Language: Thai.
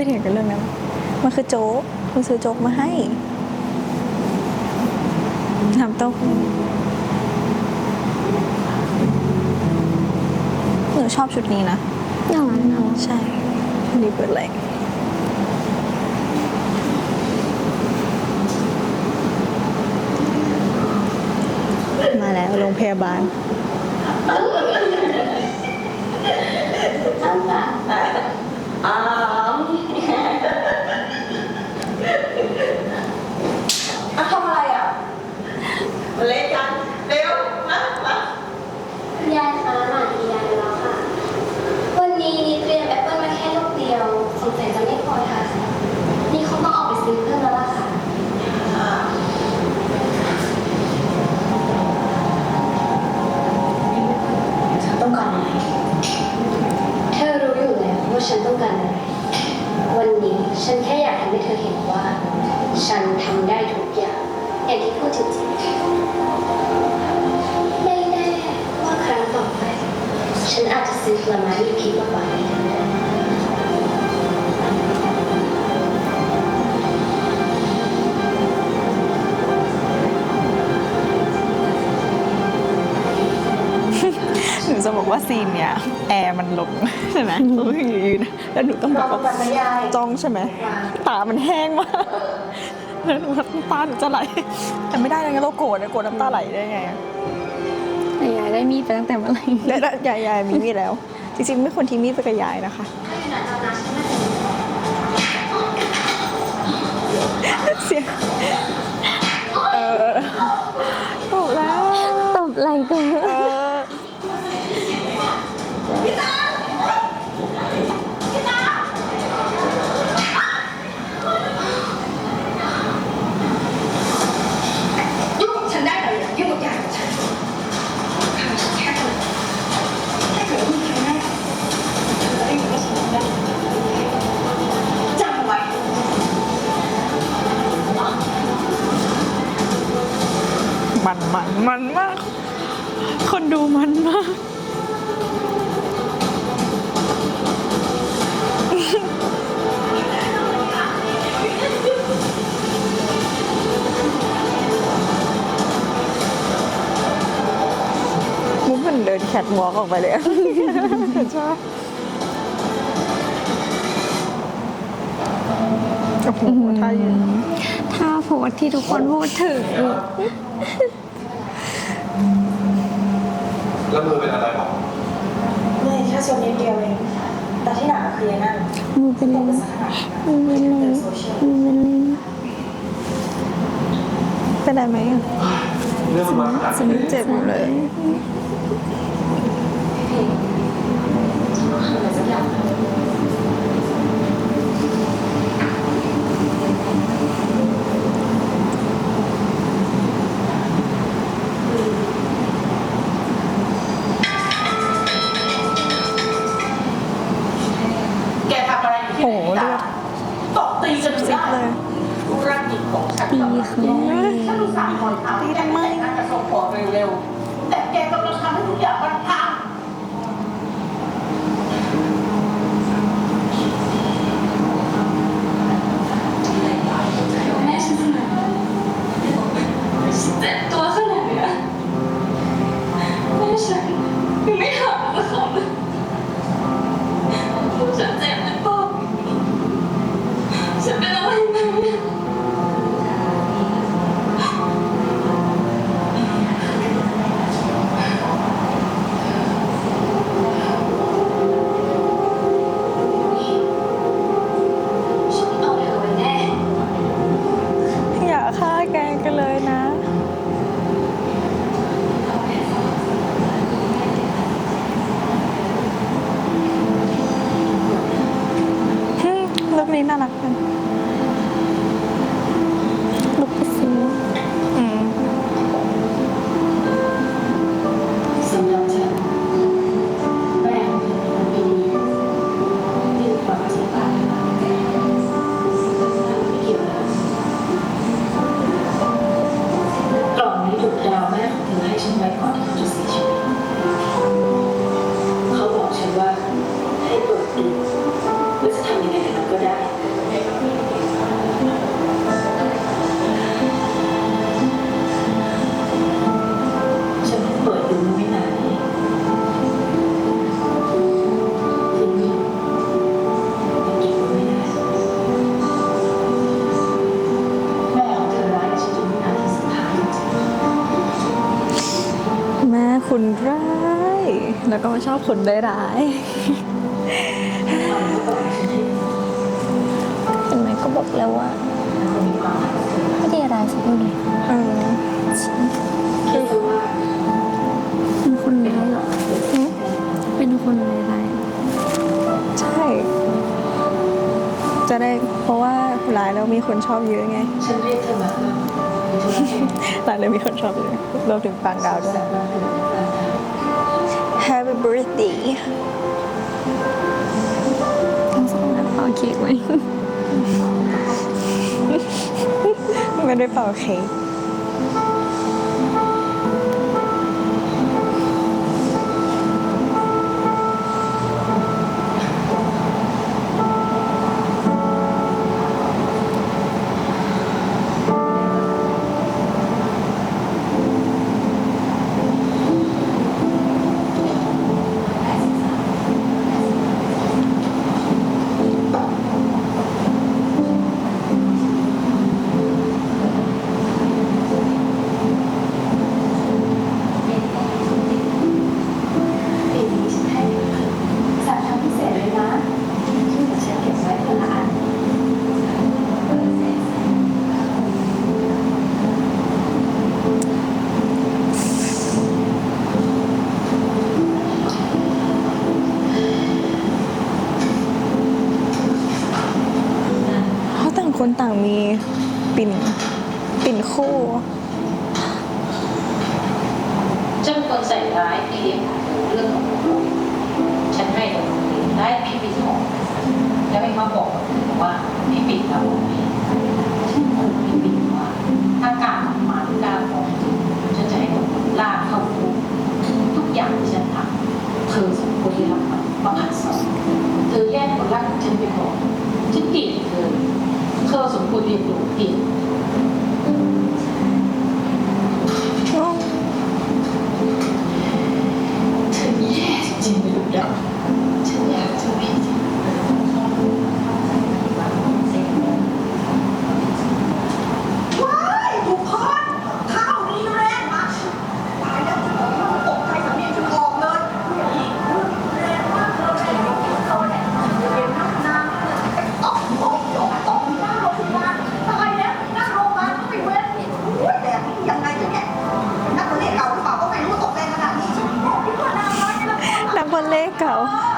ทำไมไปเถียงกันเรื่องนั้น มันคือโจ๊กคุณซื้อโจ๊กมาให้น้ำเต้าหู้หนูชอบชุดนี้นะน่ารักน่ารักใช่ชุดนี้เปิดเลยมาแล้วโรงพยาบาล ว่าซีนเนี้ยแอร์มันลงใช่ไหมหนูยืนแล้วหนูต้องแบบเราว่าแบบไม่ยายจ้องใช่ไหมตามันแห้งมากแล้วหนูแบบน้ำตาหนูจะไหลแต่ไม่ได้เลยงั้นเราโกรธนะโกรธน้ำตาไหลได้ไงอะแต่ยายได้มีดไปตั้งแต่เมื่อไหร่และและยายยายมีมีดแล้ว จริงๆไม่ควรทิ้งมีดไปกับยายนะคะเสียงเออบอกแล้วตบไหล่กัน วอล์กออกไปเลยอะใช่โอ้โหท่ายืนถ้าโพสต์ที่ทุกคนพูดถึงแล้วมือเป็นอะไรบอกไม่แค่ส่วนนิดเดียวเองแต่ที่หนักคือยังนั่นมือเป็นตเลกเป็นนสักขนาดมือเป็นเลนมือเป็นเลนเป็นไรไหมอะเรื่องมันมาขนาดสนี้มิธเจ็บหมดเลย แกทำอะไรอยู่ที่โอ้โหไหนเลือดตบตีจนซิได้บเลยธุรกิจของฉันตีกำลังเขาฉันรู้สาห์คอยทำตีทำไมน่าจะส่งผลเร็วๆแต่แกกำลังทำให้ทุกอย่างมันพัง แกงกันเลยนะ icon. แล้วก็มาชอบคนได้ร้ายเห็นไหมก็บอกแล้วว่าไม่ได้ร้ายสักคนเลยเออคิดว่าเป็นคนร้ายเหรอหึเป็นคนร้ายใช่ จะได้เพราะว่าร้ายแล้วมีคนชอบเยอะไงฉันเรียกเธอมาเพื่อมีธุระแค่ร้ายแล้วมีคนชอบเยอะรวมถึงปางดาวด้วย birthday ๆทั้งสองนั้ คนต่างมีปิ่นปิ่นคู่ฉันเป็นคนใส่ร้ายพี่เลี้ยงของเรื่องของลูกฉันให้กับคนอื่นได้พี่ปิดของแล้วให้เขาบอกว่าพี่ปิดเรา Go.